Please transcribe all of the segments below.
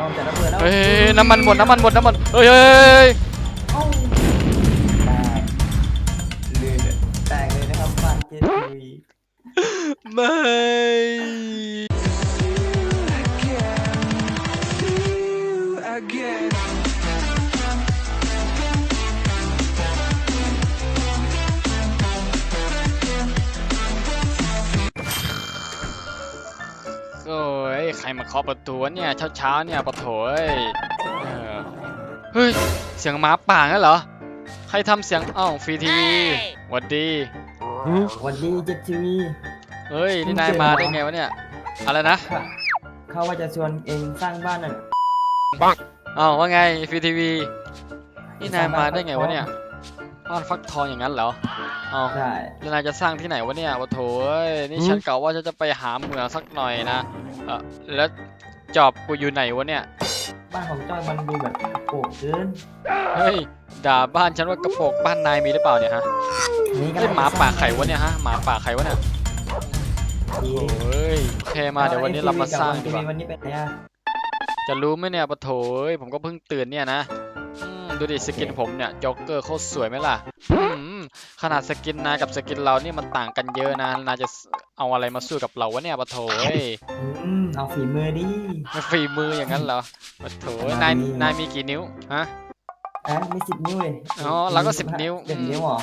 เอาจะระเบิดแล้วเฮ้ยน้ำมันหมดน้ำมันหมดน้ำมันเฮ้ยเฮ้ยเอ้าแตกลื่นเลยแตกเลยนะครับบ้านเจทีวี ไม่ รมาเคาะประตูวะเนี่ยเช้าเช้าๆเนี่ยปะโถยเออเฮ้ยเสียงหมาป่างั้นเหรอใครทำเสียงอ้าวฟรีทีวีหวัดดีวันดีเจทีวีเฮ้ยนี่นายมาได้ไงวะเนี่ยอะไรนะค่ะเขาว่าจะชวนเองสร้างบ้านน่ะอ้าวว่าไงฟรีทีวีนี่นายมาได้ไงวะเนี่ยบ้านฟักทองอย่างนั้นเหรอ อ้าวใช่แล้วนายจะสร้างที่ไหนวะเนี่ยวะโถยนี่ฉันกะว่าฉันจะไปหาเหมืองสักหน่อยนะเออแล้วจอบกูอยู่ไหนวะเนี่ย บ้านของจ้อยมันดูแบบโปร่งเกินเฮ้ยด่าบ้านฉันว่ากระโปรงบ้านนายมีหรือเปล่าเนี่ยฮะนี่ก็เฮ้ยหมาป่าไข่วะเนี่ยฮะหมาป่าไข่วะเนี่ยดีโอ้ยโอเคมาเดี๋ยววันนี้เรามาสร้างดีกว่า วันนี้เป็นไงอะจะรู้ไหมเนี่ยปะโถยผมก็เพิ่งตื่นเนี่ยนะอืมดูดิสกินผมเนี่ยจ็อกเกอร์โคตรสวยไหมล่ะอืม ขนาดสกินนายกับสกินเรานี่มันต่างกันเยอะนะนายจะเอาอะไรมาสู้กับเราวะเนี่ยปะโถยอืมเอาฝีมือดิมันฝีมืออย่างนั้นเหรอปะโถยประนายมาณนี้นายมีกี่นิ้วฮะอะมีสิบนิ้วเลยอ๋อเราก็10นิ้วสิบนิ้วเหรอ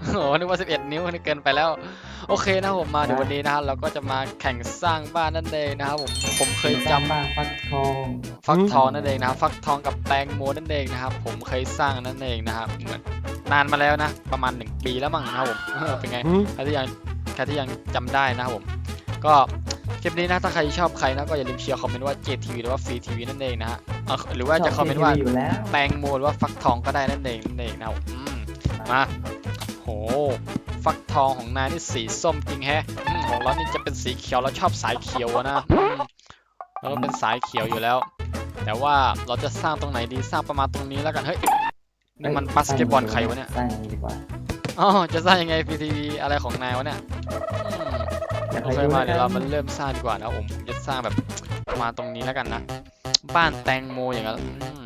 โอ้โหนึกว่า11นิ้วนี่เกินไปแล้ว โอเคนะครับผมมาเดี๋ยววันนี้นะครับเราก็จะมาแข่งสร้างบ้านนั่นเองนะครับผมผมเคยจำบ้านฟักทองฟักทองนั่นเองนะครับฟักทองกับแตงโมนั่นเองนะครับผมเคยสร้างนั่นเองนะครับเหมือนนานมาแล้วนะ ประมาณ 1 ปีแล้วมั้งนะครับผมเออเป็นไงใครที่ยังใครที่ยังจำได้นะครับผม ก็คลิปนี้นะถ้าใครชอบใครนะก็อย่าลืมเชียร์คอมเมนต์ว่า JTV หรือว่า Free TV นั่นเองนะฮะเอ่อหรือว่าจะคอมเมนต์ว่าชบ TV อยู่แล้วแตงโมหรือว่าฟักทองก็ได้นั่นเองนั่นเองนะครับอืมมาโห ฟักทองของนายนี่สีส้มจริงแฮะอืมของเรานี่จะเป็นสีเขียวเราชอบสายเขียวอะนะอืมเราก็เป็นสายเขียวอยู่แล้ว แต่ว่าเราจะสร้างตรงไหนดีสร้างประมาณตรงนี้แล้วกันเฮ้ยนี่มันบาสเกตบอลใครวะเนี่ยสร้างอย่างนี้ดีกว่าอ๋อจะสร้างยังไง PTV อะไรของนายวะเนี่ยอืมอยากโอให้เคดูมาแล้วเดี๋ยวเรากัมานเริ่มสร้างดีกว่านะครับผมผมจะสร้างแบบมาตรงนี้แล้วกันนะบ้านแตงโมอย่างนั้นอืม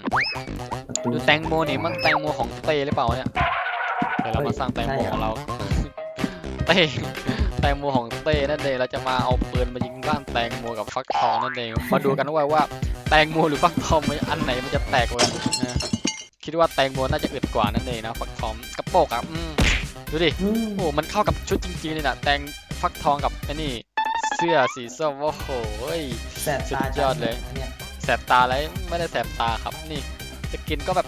ประตูดูแตงโมนี่มันแตงโมของเต้หรือเปล่าเนี่ยเดี๋ยวเรามาสร้างแตงโมของเรา เต้แตงโมของเต้นั่นเองเราจะมาเอาปืนมายิงบ้านแตงโมกับฟักทองนั่นเองมาดูกันว่าว่าแตงโมหรือฟักทองมันอันไหนมันจะแตกกว่ากันนะคิดว่าแตงโมน่าจะอึดกว่านั่นเองนะฟักทองกระโปรงอะอืมดูดิอืมโอ้โหมันเข้ากับชุดจริงๆเลยนะแตงฟักทองกับไอ้นี่เสื้อสีส้มโอ้โหยแสบตาสุดยอดเลยเนี่ยแสบตาอะไรไม่ได้แสบตาครับนี่สกินก็แบบ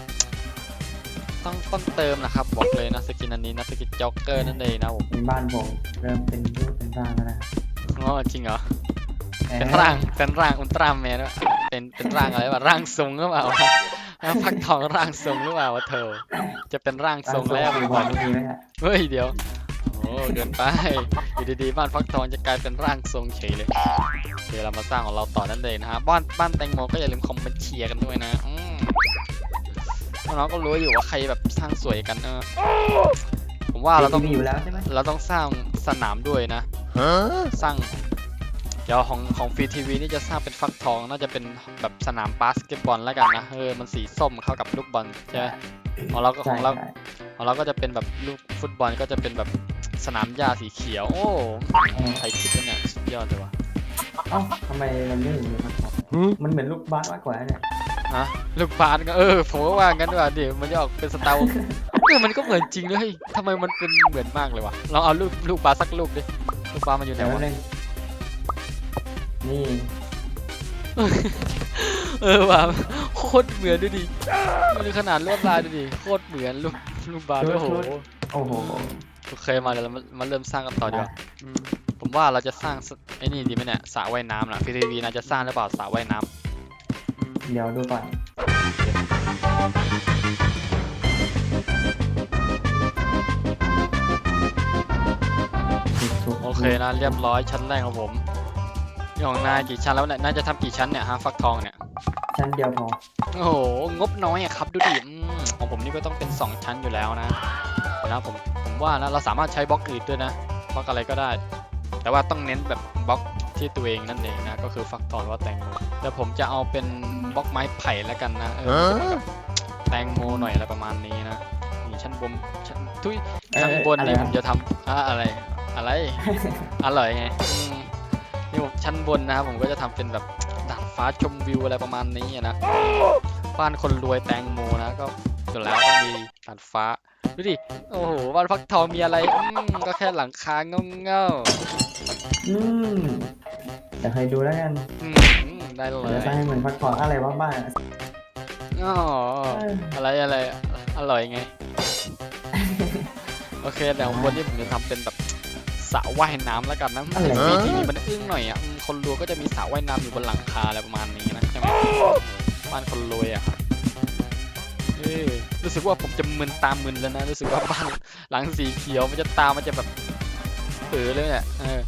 ต้องต้องเติมนะครับ บอกเลยนะสกินอันนี้นะสกินจ็อกเกอร์นั่นเองนะผมเป็นบ้านผมเริ่มเป็นรูปเป็นร่างแล้วนะอ๋อจริงเหรอออเป็นร่างเป็นร่างอุลตร้าแมนวะเป็นเป็นร่างอะไรวะร่างทรงหรือเปล่าพักทองร่างทรงหรือเปล่าวะเธอ จะเป็นร่างทรงแล้วมีบอลมีไหมฮะเฮ้ยเดี๋ยวโอ้เกินไปอยู่ดีๆบ้านฟักทองจะกลายเป็นร่างทรงเฉยเลยเดี๋ยวเรามาสร้างของเราต่อนั่นเองนะฮะบ้านบ้านแตงโมก็อย่าลืมคอมเมนต์เชียร์กันด้วยนะอืม น้องๆก็รู้อยู่ว่าใครแบบสร้างสวยกันเออผมว่าเราต้องมีอยู่แล้วใช่ไหมเราต้องสร้างสนามด้วยนะสร้างเดี๋ยวของของฟรีทีวีนี่จะสร้างเป็นฟักทองน่าจะเป็นแบบสนามบาสเกตบอลแล้วกันนะเออมันสีส้มเข้ากับลูกบอลใช่ไหมของเราก็ขใช่องเราใช่ของเราก็จะเป็นแบบลูกฟุตบอลก็จะเป็นแบบสนามหญ้าสีเขียวโอ้ใครคิดว่าเนี่ยสุดยอดเลยว่ะเอ้าทำไมมันไม่เห็นมีครับมันเหมือนลูกบาสมากกว่าเนี่ย ฮะลูกบาสก็เออผมก็ว่างั้นด้วยเดี๋ยวมันจะออกเป็นสไตล์เออมันก็เหมือนจริงเลยทำไมมันเป็นเหมือนมากเลยวะลองเอาลูกลูกบาสสักลูกดิลูกบาสมันอยู่ไหนเดี๋ยววะนึงนี่เออว่ะโคตรเหมือนดูดิมันขนาดลวดลายดูดิโคตรเหมือนลูกลูกบาสด้วยโอ้โหโอ้โหโอเคมาเดี๋ยวเรามามาเริ่มสร้างกันต่อดีกว่าอืมผมว่าเราจะสร้างสไอ้นี่ดีไหมเนี่ยสระว่ายน้ำนะพีทีวีน่าจะสร้างหรือเปล่าสระว่ายน้ำอืม เดี๋ยวดูก่อนทุกๆโอเคนะเรียบร้อยชั้นแรกของผมนี่ของนายกี่ชั้นแล้วเนี่ยน่าจะทำกี่ชั้นเนี่ยฮะฟักทองเนี่ยชั้นเดียวพอโอ้โหงบน้อยอะครับดูดิอืมของผมนี่ก็ต้องเป็น 2 ชั้นอยู่แล้วนะเดี๋ยวนะผมผมว่านะเราสามารถใช้บล็อกอื่นด้วยนะบล็อกอะไรก็ได้ แต่ว่าต้องเน้นแบบบล็อก ทที่ตัวเองนั่นเองนะก็คือฟักทองหรือว่าแตงโมแต่ผมจะเอาเป็นบล็อกไม้ไผ่แล้วกันนะเออจะเหมือนกับแตงโมหน่อยอะไรประมาณนี้นะนี่ชั้นบนชั้นทุยเอ้ยชั้นบนนี่อะไรผนะมจะทำอะอะไรอะไรอร่อยไงอืมนี่ผมชั้นบนนะครับผมก็จะทำเป็นแบบดาดฟ้าชมวิวอะไรประมาณนี้อะนะบ้านคนรวยแตงโมนะก็อยู่แล้วก็มีดาดฟ้าดูดิโอ้โหบ้านฟักทองมีอะไรอืมก็แค่หลังคาเงาอืม เดี๋ยวให้ดูแล้วกันๆอืมได้เลเดี๋ยวยสร้างให้เหมือนพักผ่อนอะไรบ้างๆอ๋ออะไรอะไรอร่อยไง โอเคแต่ของบนนี่ผมจะทำเป็นแบบสระว่ายน้ำแล้วกันนะอะไรฟรีทีวีมันอึ้งหน่อยอะอืมคนรวยก็จะมีสระว่ายน้ำอยู่บนหลังคาอะไรประมาณนี้นะใช่ไหมบ้านคนรวยอะเอ้ยรู้สึกว่าผมจะมึนตามมึนแล้วนะรู้สึกว่าบ้านหลังสีเขียวมันจะตามันจะแบบเออเลยเนี่ยเออ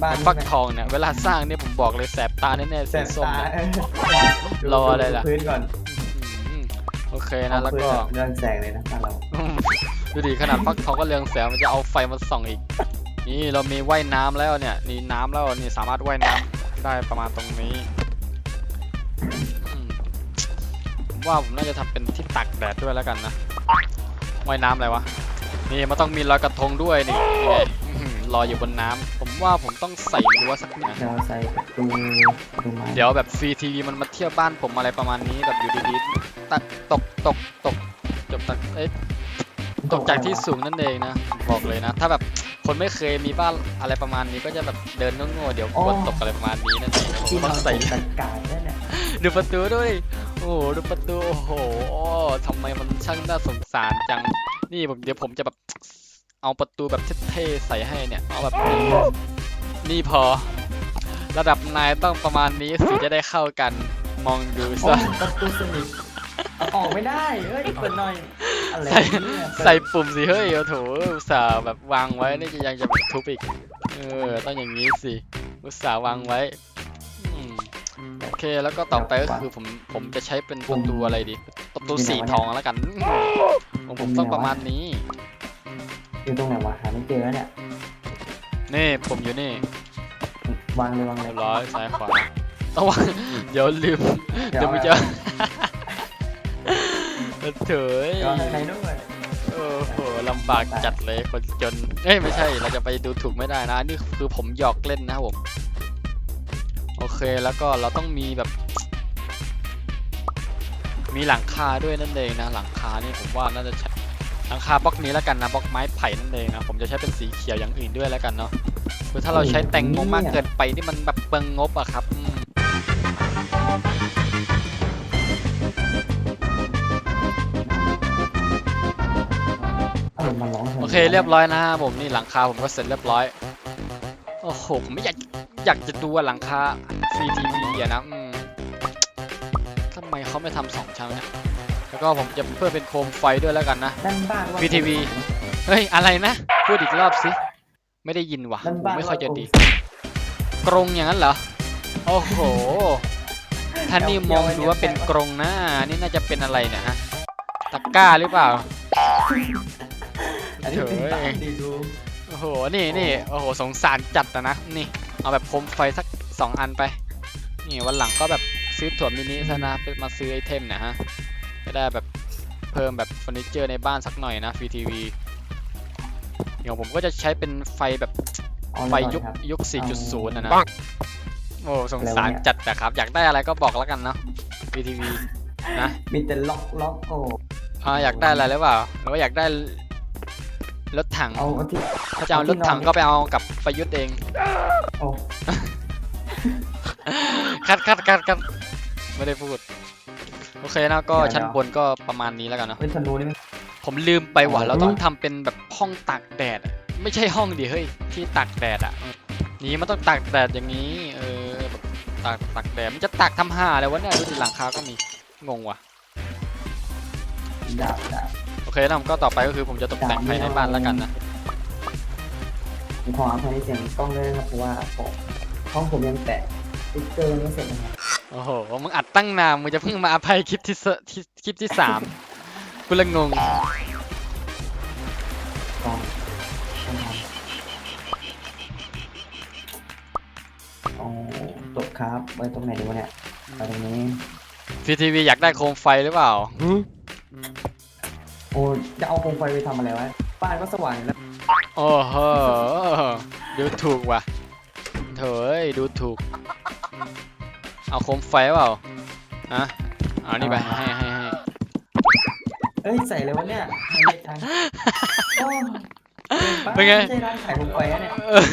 บ้านแต่ฟักทองเนี่ยเวลาสร้างเนี่ยผมบอกเลยแสบตาแน่ๆแสสีบส้มตาเนี่ยดูรออะไรล่ะ ดูพื้นก่อนอืมโอเคนะแล้วก็ เรื่องแสงเลยนะบ้านเราอืมดูดิขนาดฟักทองก็เรืองแสงมันจะเอาไฟมาส่องอีก นี่เรามีว่ายน้ำแล้วเนี่ยนี่น้ำแล้วนี่สามารถว่ายน้ำได้ประมาณตรงนี้อืมผมว่าผมน่าจะทำเป็นที่ตักแดดด้วยแล้วกันนะว่ายน้ำอะไรวะนี่มันต้องมีลอยกระทงด้วยนี่นี่ไงอื้อหือ ลอยอยู่บนน้ำผมว่าผมต้องใส่รั้วสักหน่อยเดี๋ยวใส่ประตูประตูไม้เดี๋ยวแบบฟรีทีวีมันมาเที่ยวบ้านผมอะไรประมาณนี้แบบอยู่ดีๆตักตกตกตกจบตักเอ๊ะตกจากที่สูงนั่นเองนะ บอกเลยนะ ถ้าแบบคนไม่เคยมีบ้านอะไรประมาณนี้ก็จะแบบเดินโง่ๆเดี๋ยวกลัวตกอะไรประมาณนี้นั่นเองผมที่ก็นต้ออนงใส่ ใส่ตะกายนั่นแหละดูประตูด้วย โอ้โหดูประตู โอ้โหทำไมมันช่างน่าสงสารจัง นี่ผมเดี๋ยวผมจะแบบ เอาประตูแบบเท่ๆใส่ให้เนี่ย เอาแบบนี้นี่พอ ระดับนายต้องประมาณนี้สิจะได้เข้ากันมองดูโอ้ซะประตูสนิทเอาออกไม่ได้เฮ้ยเปิดหน่อยอะไรใส่เนี่ยใส่ปุ่มสิเฮ้ยโอ้โถอุตส่าห์แบบวางไว้นี่จะยังจะแบบทุบอีกเออต้องอย่างนี้สิอุตส่าห์วางไว้อืมโอเคแล้วก็ต่อไปก็คือผมผมจะใช้เป็นประตูอะไรดี ประตูสีทองแล้วกัน ของผมต้องประมาณนี้ อยู่ตรงไหนวะหาไม่เจอแล้วเนี่ยนี่ผมอยู่นี่วางเลยวางเลเรียยบร้อยซ้ายขวาต้องวางเดี๋ยวลืมเดี๋ยวมันจะเถยเดี๋ยวเอาข้างในด้วย โอ้โหลำบากจัดเลยคนจนเอ้ยไม่ใช่เราจะไปดูถูกไม่ได้นะอันนี่คือผมหยอกเล่นนะครับผมโอเคแล้วก็เราต้องมีแบบ มีหลังคาด้วยนั่นเองนะหลังคานี่ผมว่าน่าจะใช้ หลังคาบล็อกนี้แล้วกันนะบล็อกไม้ไผ่นั่นเองนะผมจะใช้เป็นสีเขียวอย่างอื่นด้วยแล้วกันเนาะคือถ้าเราใช้แต่งงบมากเกินไปนี่มันแบบเปลืองงบอะครับอืมเออมาร้องทำไมโอเคเรียบร้อยนะครับผมนี่หลังคาผมก็เสร็จเรียบร้อยโอ้โหผมไม่อยากอยากจะดูว่าหลังคาฟรีทีวีอะนะอืมทำไมเขาไม่ทำสองชั้นเนี่ย แล้วก็ผมจะเพิ่มเป็นโคมไฟด้วยแล้วกันนะด้านบ้านว่า VTV เฮ้ย อะไรนะ พูดอีกรอบสิ ไม่ได้ยินว่ะด้านหูบ้านไม่ค่อยจะว่าดี กรงอย่างนั้นเหรอ โอ้โหท่านนี่มองดูว่าเป็นกรงนะนี่น่าจะเป็นอะไรเนี่ยฮะ ตะกร้าหรือเปล่า อันนี้เป็นเถอะตามดีดูโอ้โห นี่นี่โอ้โห สงสารจัดอะนะ นี่ เอาแบบโคมไฟสักสองอันไป นี่วันหลังก็แบบซื้อถั่วมินิซะนะเป็นมาซื้อไอเทมเนะฮะ จะได้แบบเพิ่มแบบเฟอร์นิเจอร์ในบ้านสักหน่อยนะฟรีทีวีเดี๋ยวผมก็จะใช้เป็นไฟแบบเอาเลยไฟก่อนยุคครับยุค 4.0 นะนะปังโอ้สงสารแล้วเนี่ยจัดแต่ครับ อยากได้อะไรก็บอกแล้วกันเนาะฟรีทีวีนะมีแต่ล็อกล็อกโอ้อ่าอยากได้อะไรหรือเปล่าหรือว่าอยากได้รถถังเอาเอาที่ถ้าจะเอารถถังก็ไปเอากับประยุทธ์เองโอ้คัดคัดคัดคัดไม่ได้พูด โอเคนะก็เดี๋ยวชั้นเดี๋ยวบนก็ประมาณนี้แล้วกันเนาะเป็นธนูนี่มันผมลืมไปว่ะอ๋อเราต้องทำเป็นแบบห้องตากแดดอะไม่ใช่ห้องดิเฮ้ยที่ตากแดดอะนี่มันต้องตากแดดอย่างนี้เออแบบตากตากแดดมันจะตากทำห่าอะไรวะเนี่ยดูดิหลังคาก็มีงงว่ะดาบดาบโอเคนะผมก็ต่อไปก็คือผมจะตกแต่งภายในบ้านแล้วกันนะผมขออภัยในเสียงกล้องด้วยนะครับเพราะว่าผมห้องผมยังแตะสติ๊กเกอร์ไม่เสร็จนะครับ โอ้โห มึงอัดตั้งนานมึงจะเพิ่งมาอภัยคลิปที่สที่คลิปที่สามกูละงงกล้องต้องทโอ้ตกครับไว้ตรงไหนดีวะเนี่ยไปตรงนี้พีทีวีอยากได้โคมไฟหรือเปล่า โอ้จะเอาโคมไฟไปทำอะไรวะบ้านก็สว่างอยู่แล้วโอ้โห ดูถูกว่ะเถอยดูถูก เอาโคมไฟเปล่าฮะเอานี่ไปให้ให้ให้เอ้ยใส่เลยวะเนี่ยไม่เยอะจังโอ้เป็นไง ม่ใช่ร้านขายโคมไฟอะเนี่ยเอ้ย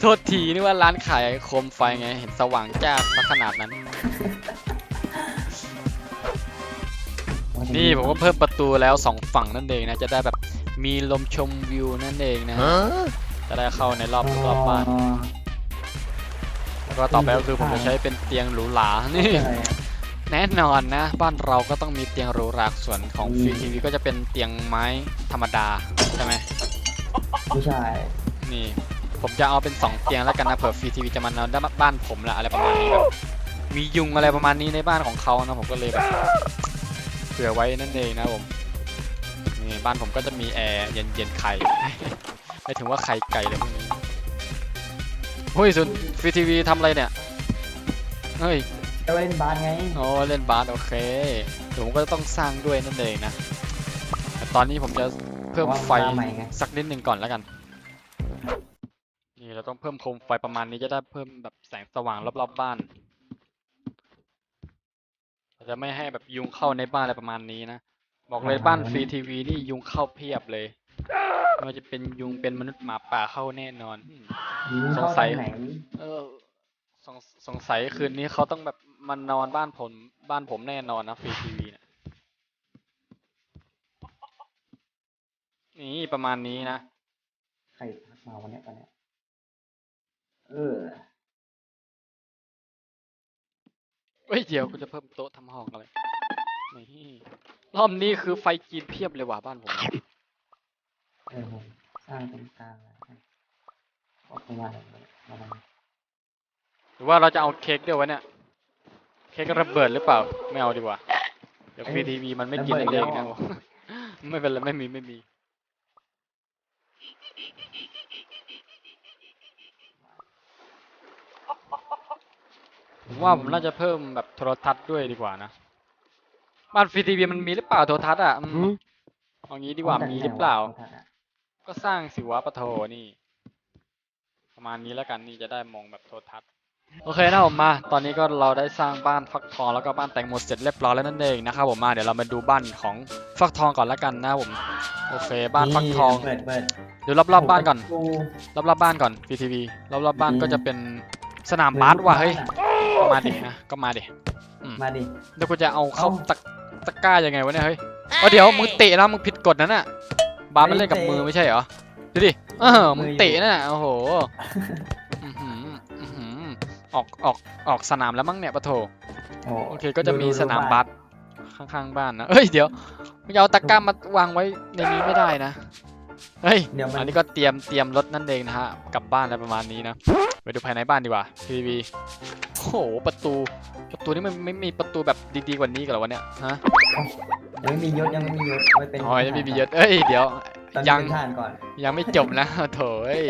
โทษทีนี่ว่าร้านขายโคมไฟไง เห็นสว่างจ้าสักขนาดนั้น นี่ผมก็เพิ่มประตูแล้วสองฝั่งนั่นเองนะ จะได้แบบมีลมชมวิวนั่นเองนะ จะได้เข้าในรอบรอบบ้าน อ๋อแล้ว ก็ต่อไปก็คือผมจะใช้เป็นเตียงหรูหรานี่อะไรอะแน่นอนนะ บ้านเราก็ต้องมีเตียงหรูหราส่วนของอืมฟรีทีวีก็จะเป็นเตียงไม้ธรรมดาใช่ไหมไม่ใช่นี่ ผมจะเอาเป็น2เตียงแล้วกันนะเผื่อฟรีทีวีจะมานอนด้านบ้านผมละอะไรประมาณนี้แบบมียุงอะไรประมาณนี้ในบ้านของเขานะผมก็เลยแบบเผื่อไว้นั่นเองนะผมนี่บ้านผมก็จะมีแอร์เย็นเย็นๆไข่ไม่ถึงว่าไข่ไก่อะไรพวกนี้ เฮ้ยส่วนฟรีทีวีทำอะไรเนี่ย เฮ้ยจะไปเล่นบาสไงโอ้เล่นบาสโอเคเดี๋ยวผมก็ต้องสร้างด้วยนั่นเองนะแต่ตอนนี้ผมจะเพิ่มไฟวางใหม่ไงสักนิดหนึ่งก่อนแล้วกัน นี่เราต้องเพิ่มโคมไฟประมาณนี้จะได้เพิ่มแบบแสงสว่างรอบๆบบ้านเราจะไม่ให้แบบยุงเข้าในบ้านอะไรประมาณนี้นะ บอกเลยบ้านฟรีทีวีนี่ยุงเข้าเพียบเลย ไม่ว่าจะเป็นยุงเป็นมนุษย์หมาป่าเข้าแน่นอน อืมยิงสเข้างสัยทางไหน เออสงสงสัยคืนนี้เขาต้องแบบมานอนบ้านผมบ้านผมแน่นอนนะฟรีทีวีเนี่ยนี่ประมาณนี้นะ ใครทักมาวันเนี้ยตอนเนี้ยเออ เฮ้ยเดี๋ยวกูจะเพิ่มโต๊ะทำห้องอะไรนี่รอบนี้คือไฟจีนเพียบเลยว่ะบ้านผมเออผมสร้างตรงกลางแล้วกันออกประมาณนั้นประมาณนั้นหรือว่าเราจะเอาเค้กด้วยวะเนี่ย เค้กระเบิดหรือเปล่า ไม่เอาดีกว่า เดี๋ยวฟรีทีวีมันไม่กินนั่นเองนะไม่เป็นไรไม่มีไม่มี ผมว่าผมน่าจะเพิ่มแบบโทรทัศน์ด้วยดีกว่านะ บ้านฟรีทีวีมันมีหรือเปล่าโทรทัศน์อะอืมเอางี้ดีกว่ามีหรือเปล่า ก็สร้างสิวะปะโทนี่ ประมาณนี้แล้วกันนี่จะได้มองแบบโทรทัศน์โอเคนะผมมา ตอนนี้ก็เราได้สร้างบ้านฟักทองแล้วก็บ้านแตงโมเสร็จเรียบร้อยแล้วนั่นเองนะครับผมมาเดี๋ยวเรามาดูบ้านของฟักทองก่อนแล้วกันนะผมโอเค บ้านฟักทองเปิดเปิดเดี๋ยวรอบๆบ้านก่อนโโหรอบๆบ้านก่อนพีทีวีรอบๆบ้านอืมก็จะเป็นสนามบาสว่ะเฮ้ยก็มาดินะก็มาดิมาดิเดี๋ยวกูจะเอาเข้าเอ้าตะตะกร้ายังไงวะเนี่ยเฮ้ยเอาเดี๋ยวมึงเตะนะมึงผิดกฎนั้นน่ะ บาสมันเล่นกับไม่มือเตะไม่ใช่เหรอ ดูดิเออมืมึองอยู่เตะน่ะโอ้โหอื้อหืออื้อหือออกออกออกสนามแล้วมั้งเนี่ยปะโถ โอ้โอเคก็จะมีดูดูสนามดูบาสข้างๆบ้านนะเอ้ยเดี๋ยวมึงจะเอาตะกร้ามาวางไว้ในนี้ไม่ได้นะ เฮ้ย เดี๋ยวมัน อันนี้ก็เตรียมเตรียมรถนั่นเองนะฮะ กลับบ้านอะไรประมาณนี้นะ ไปดูภายในบ้านดีกว่าทีวีโอ้โห ประตู ประตูนี่มันไม่มีประตูแบบดีๆกว่านี้กันเหรอวะเนี่ย ฮะยังไม่มียศยังไม่มียศไว้เป็นอ๋อยังไม่มียศเอ้ย เดี๋ยว ตอนยัยังงทหารก่อนยังไม่จบนะ โถเอ้ย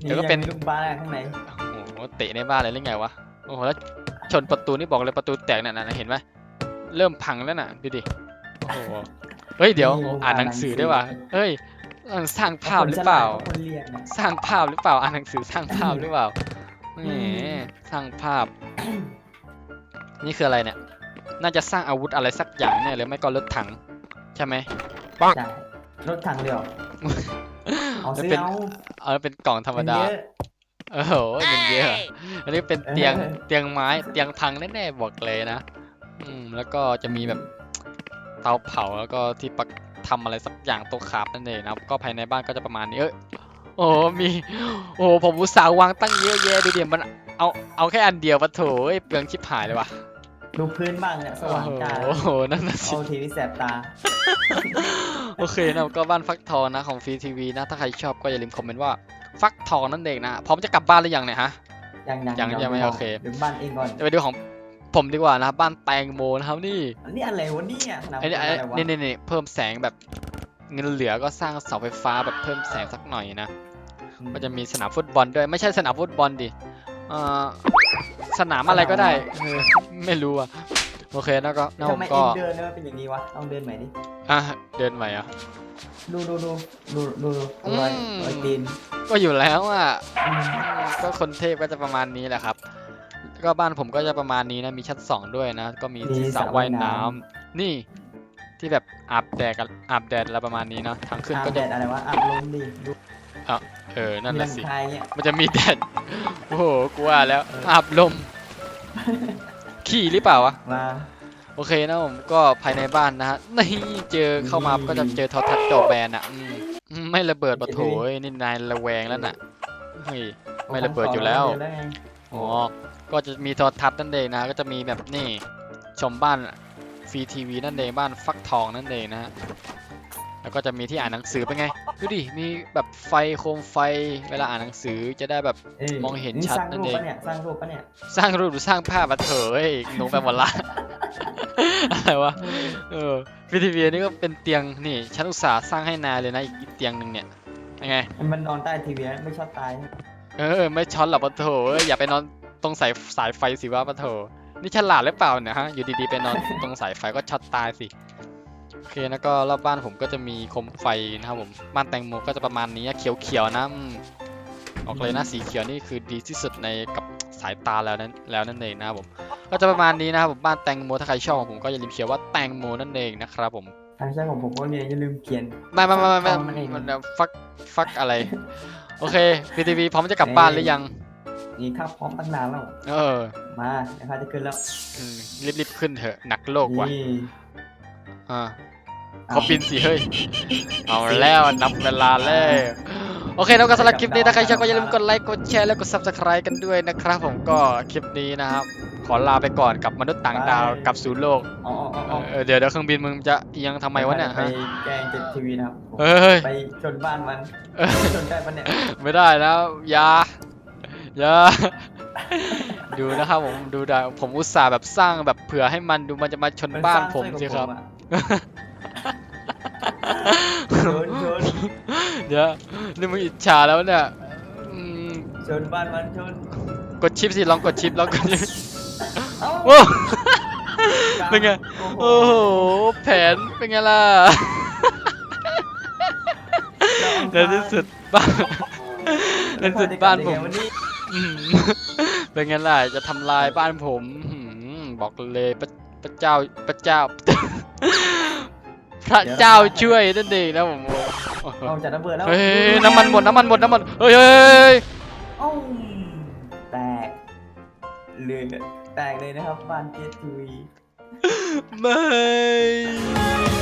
เดี๋ยวก็เป็น มีลูกบ้านข้างในโอ้โห เตะในบ้านเลยหรือไงวะ โอ้โห แล้วชนประตูนี่บอกเลยประตูแตกน่ะนะเห็นไหมเริ่มพังแล้วน่ะ ดูดิ โอ้โห เฮ้ยเดี๋ยวอ่านหนังสือด้วยว่ะเฮ้ยเออสร้างภาพหรือเปล่าคนเรียนนะสร้างภาพหรือเปล่าอ่านหนังสือสร้างภาพหรือเปล่าแหมสร้างภาพ นี่คืออะไรเนี่ย น่าจะสร้างอาวุธอะไรสักอย่างเนี่ยหรือไม่ก็รถถัง ใช่ไหมใช่รถถังเดียวเอามันซื้อเป็นเอาเอาเป็นกล่องธรรมดาเงินเยอะโอ้โหเงินเยอะอันนี้เป็นเตียงเออเตียงไม้เตียงพังแน่ๆบอกเลยนะ อืมแล้วก็จะมีแบบ เตาเผาแล้วก็ที่ปักทำอะไรสักอย่างตัวขาบนั่นเองนะครับ ก็ภายในบ้านก็จะประมาณนี้เอ้ยโอ้โหมีโอ้โหผมอุตส่าห์วางตั้งเยอะแยะดูดิมันเอาเอาแค่อันเดียวปะโถเอ้ยเปลืองชิบหายเลยว่ะดูพื้นบ้างเนี่ยสว่างจ้าโอ้โหนั่นน่ะสิเอาทีวีแสบตา โอเคนะก็บ้านฟักทองนะของฟรีทีวีนะ ถ้าใครชอบก็อย่าลืมคอมเมนต์ว่าฟักทองนั่นเองนะพร้อมจะกลับบ้านหรือยังเนี่ยฮะยังยังยังยังไม่ดี๋วโอเคดูบ้านเองก่อนจะไปดูของ ผมดีกว่านะครับบ้านแตงโมนะครับนี่อันนี้อะไรวะเนี่ยสนามไอ้นี่อะไรวะนี่นี่นี่เพิ่มแสงแบบเงินเหลือก็สร้างเสาไฟฟ้าแบบเพิ่มแสงสักหน่อยนะอืมก็จะมีสนามฟุตบอลด้วยไม่ใช่สนามฟุตบอลดิเอ่อสนามอะไรก็ได้เออไม่รู้อะโอเคแล้วก็แล้วผทำมไมก็เองเดินแล้วมันเป็นอย่างนี้วะลองเดินใหม่ดิอะเดินใหม่อะดูดูดูดูดูดูรอยอืมรอยตีนก็อยู่แล้วอะอืมก็คนเทพก็จะประมาณนี้แหละครับ ก็บ้านผมก็จะประมาณนี้นะ มีชั้นสองด้วยนะ ก็มีที่สระว่ายน้ำนี่ที่แบบอาบแดดกันอาบแดดอะไรประมาณนี้เนาะทางขึ้นอาบก็แดจะดอะไรวะอาบลมดิดูเออนั่นมีแหหลัละงสิคาเงี้ยมันจะมีแดด โอ้โหกลัวแล้วเออ อาบลม ขี่หรือเปล่าวะ มา โอเคนะผมก็ภายในบ้านนะฮะ นี่เจอเข้ามาก็จะเจอโทอทัศน์จอแบนอะอืมอืมไม่ระเบิดปะโถยนี่นายระแวงแล้วน่ะเฮ้ย ไม่ระเบิดอยู่แล้วเดินไงอ๋อ ก็จะมีโทรทัศน์นั่นเองนะ ก็จะมีแบบนี่ชมบ้านฟรีทีวีนั่นเองบ้านฟักทองนั่นเองนะฮะแล้วก็จะมีที่อ่านหนังสือเป็นไงดูดิมีแบบไฟโคมไฟเวลาอ่านหนังสือจะได้แบบยมองเห็นชัดสร้างนั่รูนปเองปะเนี่ยสร้างรูปปะเนี่ยสร้างรูปหรือสร้างภาพมาเถอะเอ้ยงงไปหมดละอะไรวะเออฟรีทีวีนี่ก็เป็นเตียงนี่ฉันอุตส่าห์สร้างให้นายเลยนะอีกอีกเตียงหนึ่งเนี่ยยังไงมันนอนใต้ทีวีนะไม่ชอบตายเออไม่ช็อตหรอกปะโถเอ้ยอย่าไปนอน ตรงสายสายไฟสิวะปะโถนี่ฉลาดหรือเปล่าเนี่ยฮะ อยู่ดีๆไปนอนตรงสายไฟก็ช็อตตายสิ โอเค แล้วก็รอบบ้านผมก็จะมีโคมไฟนะครับผม บ้านแตงโมก็จะประมาณนี้เขียวๆนะอืมบอกเลยนะสีเขียวนี่คือดีที่สุดในกับสายตาแล้วนั้นแล้วนั่นเองนะครับผม ก็จะประมาณนี้นะครับผมบ้านแตงโมถ้าใครชอบของผมก็อย่าลืมเขียนว่าแตงโมนั่นเองนะครับผมทางช่างของผมก็เนี่ยอย่าลืมเขียนไม่ไม่ไม่ไม่ฟักทองนั่นเองมันฟักฟักอะไร โอเคพีทีวีพร้อมจะกลับบ้านหรือยัง นี่ข้าพร้อมตั้งนานแล้ว เออ มาเดี๋ยวข้าจะขึ้นแล้วอืมรีบๆขึ้นเถอะหนักโลกว่ะนี่อ่าเขาบินสิเฮ้ย เอาแล้วนับเวลาแล้ว โอเคแล้วก็สำหรับคลิปนี้ถ้าใครชอบก็อย่าลืมกดไลค์กดแชร์แล้วกด subscribe กันด้วยนะครับ ผมก็คลิปนี้นะครับ ขอลาไปก่อนกับมนุษย์ต่างดาวกลับสู่โลกอ๋ออ๋ออ๋อเออเดี๋ยวเดี๋ยวเครื่องบินมึงจะเอียงทำไมวะเนี่ยไปฮะ แกล้งเจ็ดทีวีนะครับเฮ้ย ไปชนบ้านมันเออชนได้ปะเนี่ย ไม่ได้นะอยา อย่าดูนะครับผมดูได้ผมอุตส่าห์แบบสร้างแบบเผื่อให้มันดูมันจะมาชนบ้านผมสิครับชนชนเดี๋ยวนี่มึงอิจฉาแล้วเนี่ยอืมชนบ้านมันชนกดชิปสิลองกดชิปลองกดชิปเอ้าโอ้เป็นไงโอ้โอ้โหโหแผนเป็นไงล่ะในที่สุดบ้านในที่สุดบ้านผมวันนี้อืม เป็นไงล่ะจะทำลายบ้านผมอืมบอกเลยพระพระเจ้าพระเจ้า พระเจ้าช่วยนั่นเองนะผมโอ้โหเอาจัดระเบิดแล้วเฮ้ยน้ำมันหมดน้ำมันหมดน้ำมันเฮ้ยเฮ้ยเอ้าแตกเลยแตกเลยนะครับบ้านเจ็ดทีวีไม่